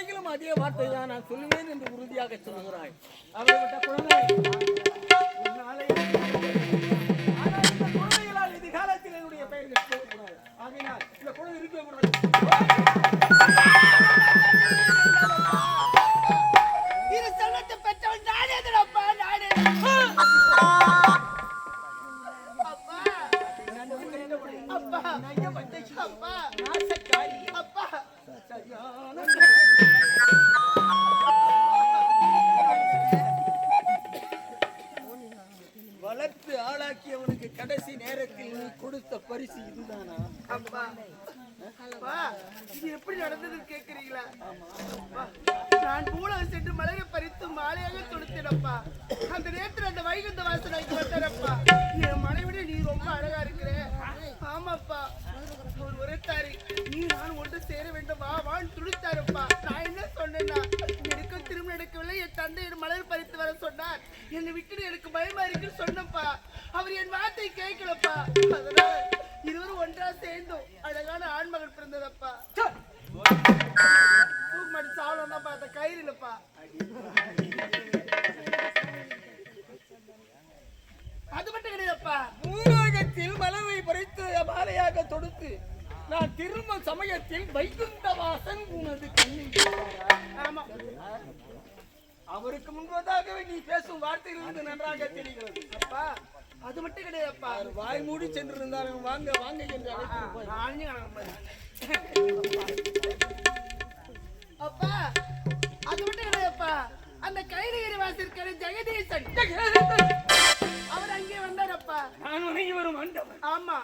வரையிலும் அதே வார்த்தை தான் நான் சொல்லுவேன் என்று உறுதியாக சொல்லுகிறாய் அவர்கிட்ட குழந்தை எதிர்காலத்தில் என்னுடைய பெயர். ஆகையினால் இந்த குழந்தை பெற்றவன் நானே வளர்த்து ஆளாக்கியவனுக்கு கடைசி நேரத்தில் நீ கொடுத்த பரிசு இதுதானா? அப்பா. அப்பா இது எப்படி நடந்ததுன்னு கேக்குறீங்களா? அப்பா, நான் பூலம் சென்று மலரை பறித்து மாலையாக தொடுத்தேனப்பா. அந்த நேரத்தில் அந்த வைகுந்த வாசனை வந்தாரப்பா. என் மனைவிட நீ ரொம்ப அழகா இருக்கிற. ஆமாப்பா. ஒரு உரைத்தாரு நீ நான் ஒன்று சேர வேண்டும். வா வான்னு துடித்தாருப்பா. நான் என்ன சொன்னேன்னா திரும்ப நடக்கவில்லை என் தந்தை என் மலர் பறித்து வர சொன்னார். என்னை விட்டு எனக்கு பயமா இருக்குன்னு சொன்னப்பா. அவர் என் வார்த்தை கேட்கலப்பா. அதனால இருவரும் ஒன்றா சேர்ந்தோம். அழகான ஆண்மகன் பிறந்ததப்பா. தூக்குமாடி சாவலம் தான் பார்த்த கயிறு இல்லப்பா. அது மட்டும் கிடையாதுப்பா. பூலோகத்தில் மலவை பறித்து மாலையாக தொடுத்து நான் திரும்ப சமயத்தில் வைகுந்த வாசன் அவருக்கு முன்பதாகவே நீ பேசும் வார்த்தையிலிருந்து நன்றாக தெரிகிறது. அப்பா அது மட்டும் கிடையாதுப்பா. அவர் வாய் மூடி சென்றிருந்தார் வாங்க வாங்க என்று. அப்பா அது மட்டும் கிடையாதுப்பா. அந்த கைலகிரி வாசிருக்கிற ஜெகதீசன். அவர் அங்கே வந்தாரப்பா. நான் வணங்கி வரும் ஆமா.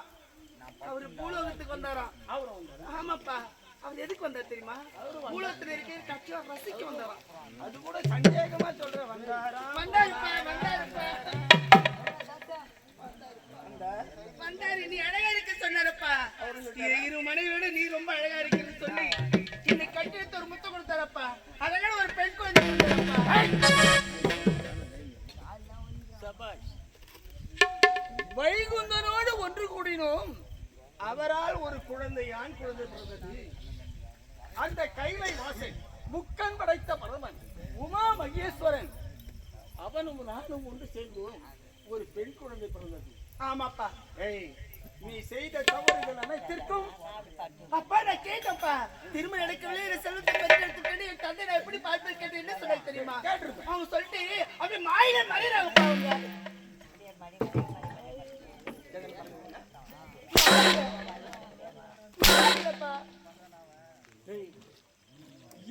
அவரு பூலோகத்துக்கு வந்தாராம். அவரும் வந்தாரா? ஆமாப்பா. அவர் எதுக்கு வந்தார் தெரியுமா? பூலோகத்துல இருக்கிற கட்சியா ரசிக்க வந்தாராம் அது கூட சந்தேகமா சொல்றேன் வந்தாரா? வந்தாருப்பா வந்தாருப்பா. வந்தாரு நீ அழகா இருக்க சொன்னாரப்பா. இரு- இரு மனைவியோட நீ ரொம்ப அழகா இருக்குன்னு சொல்லி என்னை கட்டி எடுத்து ஒரு முத்தம் கொடுத்தாரப்பா. அழகான ஒரு பெண் குழந்தை வைகுந்தனோடு ஒன்று கூடினோம். அவரால் ஒரு குழந்தை ஆண் குழந்தை பிறந்தது அந்த கைலை வாசன் முக்கன் படைத்த பரமன் உமா மகேஸ்வரன். அவனும் நானும் ஒன்று சேர்ந்தோம். ஒரு பெண் குழந்தை பிறந்தது. ஆமாப்பா. ஏய் நீ செய்த தவறுகள் அனைத்திற்கும் அப்பா நான் கேட்டப்பா திரும்ப நடக்கவில்லை என் செல்வத்தை பற்றி எடுத்துக்கிட்டு என் தந்தை நான் எப்படி பார்த்து கேட்டு என்ன சொன்னாங்க தெரியுமா. அவங்க சொல்லிட்டு அப்படியே மாயில மறைறாங்கப்பா அவங்க மாயிலப்பா. ஏய்,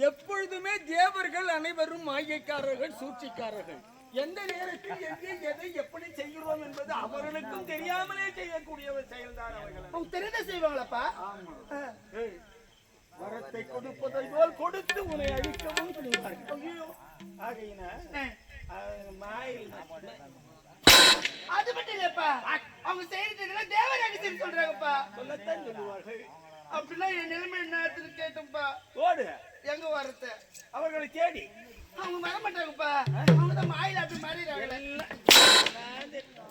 எப்பொழுதுமே தேவர்கள் அனைவரும் மாயைக்காரர்கள் சூழ்ச்சிக்காரர்கள். எந்த நேரத்தில் எங்கே எதை எப்படி செய்கிறோம் என்பது அவர்களுக்கும் தெரியாமலே செய்யக்கூடிய செயல்தான் அவர்கள். தெரிந்த செய்வாங்களாப்பா? வரத்தை கொடுப்பதை போல் கொடுத்து உன்னை அழிக்கவும் அது மட்டும் இல்லப்பா. அவங்க செய்யறது தேவராகசன் சொல்றாங்கப்பா. சொல்லத்தான் சொல்லுவார்கள். அப்படின்னா என் நிலைமை என்ன கேட்டோம்ப்பா ஓடு. எங்க வரது அவர்களை தேடி. அவங்க வர மாட்டாங்கப்பா அவங்க தான் மாயில அப்படி மாறிடுறாங்களே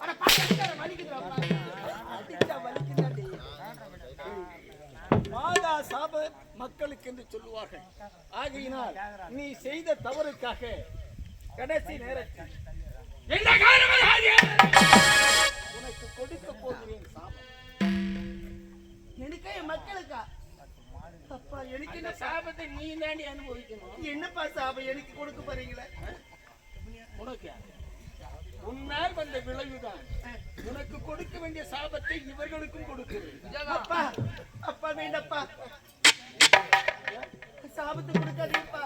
ஆனா பாக்க வலிக்குதுப்பா மாதா சாப மக்களுக்கு என்று சொல்லுவார்கள். ஆகையினால் நீ செய்த தவறுக்காக கடைசி நேரத்தில் என்ன காரணம் சாபத்தை நீ தாண்டி அனுபவிக்கணும். என்னப்பா சாபம் எனக்கு கொடுக்க போறீங்களே? உனக்கு உன்னால் வந்த விளைவுதான். உனக்கு கொடுக்க வேண்டிய சாபத்தை இவர்களுக்கும் கொடுக்கிறேன் அப்பா அப்பா வேண்டப்பா. சாபத்தை கொடுக்காதீங்கப்பா.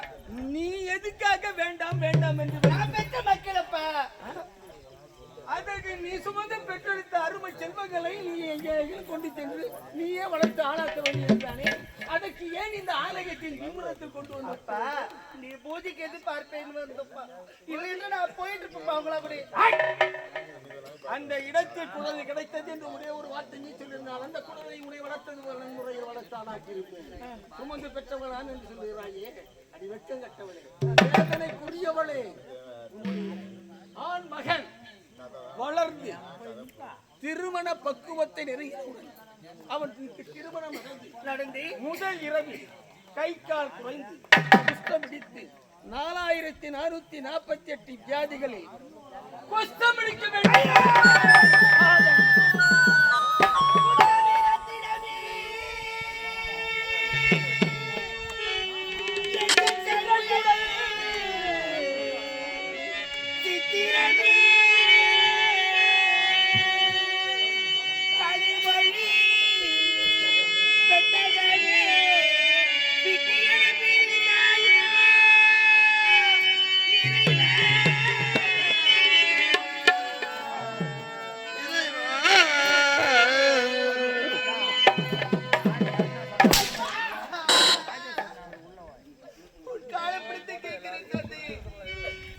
நீ எதுக்காக வேண்டாம் வேண்டாம் என்று பெற்ற மக்களப்பா. அதற்கு நீ சுமந்த பெற்றெடுத்த அருமை செல்வங்களை நீ எங்கேயும் கொண்டு சென்று நீயே வளர்த்து ஆளாக்க வேண்டியதுதானே? இந்த ஆலயத்தின் விமுறத்தில் கொண்டு வந்தப்பா. நீ பூஜைக்கு எது பார்ப்பேன்னு வந்தப்பா. இல்லைன்னா நான் போயிட்டு இருப்பேன்ப்பா அவங்கள அப்படி. அந்த இடத்தில் குழந்தை கிடைத்தது என்று ஒரே ஒரு வார்த்தை நீ சொல்லியிருந்தால் அந்த குழந்தை உடைய வளர்த்தது முறையில் வளர்த்தானாக்கி இருப்பேன் சுமந்து பெற்றவனான் என்று சொல்லுகிறாயே அடி வெட்கம் கட்டவளே. வேதனைக்குரியவளே. உன்னுடைய ஆண் மகன் வளர்ந்து திருமண பக்குவத்தை நெருங்கியவுடன் அவனுக்கு திருமணம் நடந்து நடந்து முதல் இரவில் கை கால் குறைந்து குஷ்டம் பிடித்து நாலாயிரத்தி நானூத்தி நாற்பத்தி எட்டு வியாதிகளில் குஷ்டம் பிடிக்க வேண்டும்.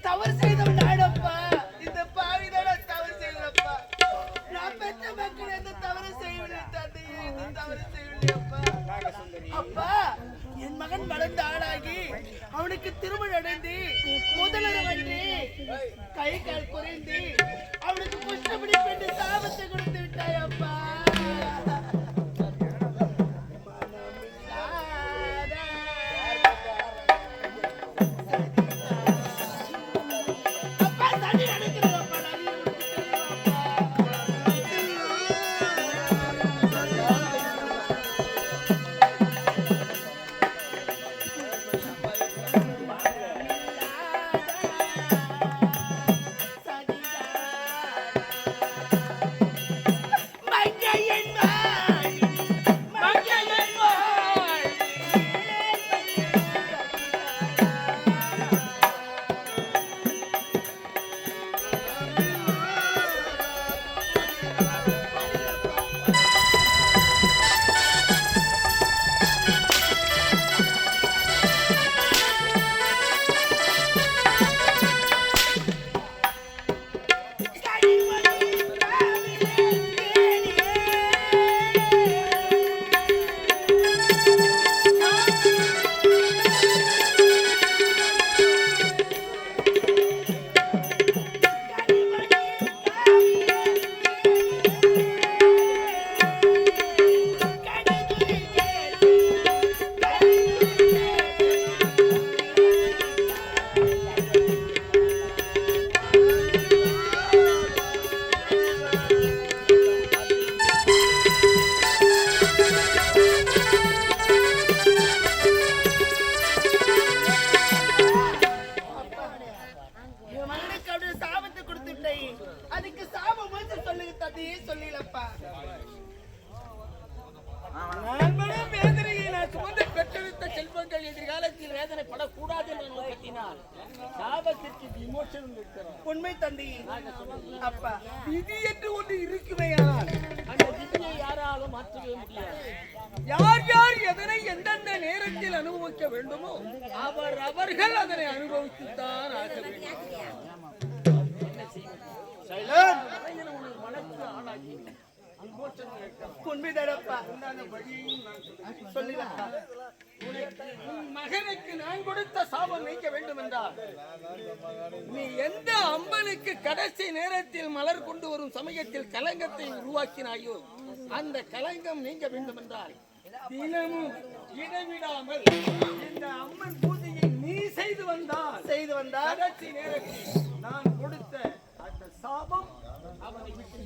தவறு செய்தவன் இந்த பாவிதான தவறு செய்தப்பா நான் பெற்ற மக்கள் எந்த தவறு செய்யவில்லை தந்தையே எந்த தவறு செய்யவில்லை அப்பா அப்பா என் மகன் வளர்ந்த ஆளாகி அவனுக்கு திருமணம் நடந்து முதலர் வந்து கை கால் குறைந்து அவனுக்கு குஷ்டப்படி பெற்று சாபத்தை கொடுத்து விட்டாய் அப்பா நோக்கத்தினால் சாபத்திற்கு விமோசனம் இருக்கிறோம் உண்மை தந்தையே அப்பா விதி என்று ஒன்று இருக்குமையானால்? அந்த விதியை யாராலும் மாற்றவே முடியாது. யார் யார் எதனை எந்தெந்த நேரத்தில் அனுபவிக்க வேண்டுமோ அவர் அவர்கள் அதனை அனுபவித்துத்தான் ஆக வேண்டும். மனசு ஆளாகி விமோசனம் இருக்கிறோம். உண்மைதானப்பா உன் மகனுக்கு நான் கொடுத்த சாபம் நீக்க வேண்டும் என்றால் நீ எந்த அம்பனுக்கு கடைசி நேரத்தில் மலர் கொண்டு வரும் சமயத்தில் கலங்கத்தை உருவாக்கினாயோ அந்த கலங்கம் நீங்க வேண்டும் என்றால் தினமும் இடைவிடாமல் இந்த அம்மன் பூஜையை நீ செய்து வந்தால் செய்து வந்தா கடைசி நேரத்தில் நான் கொடுத்த அந்த சாபம் அவனை விட்டு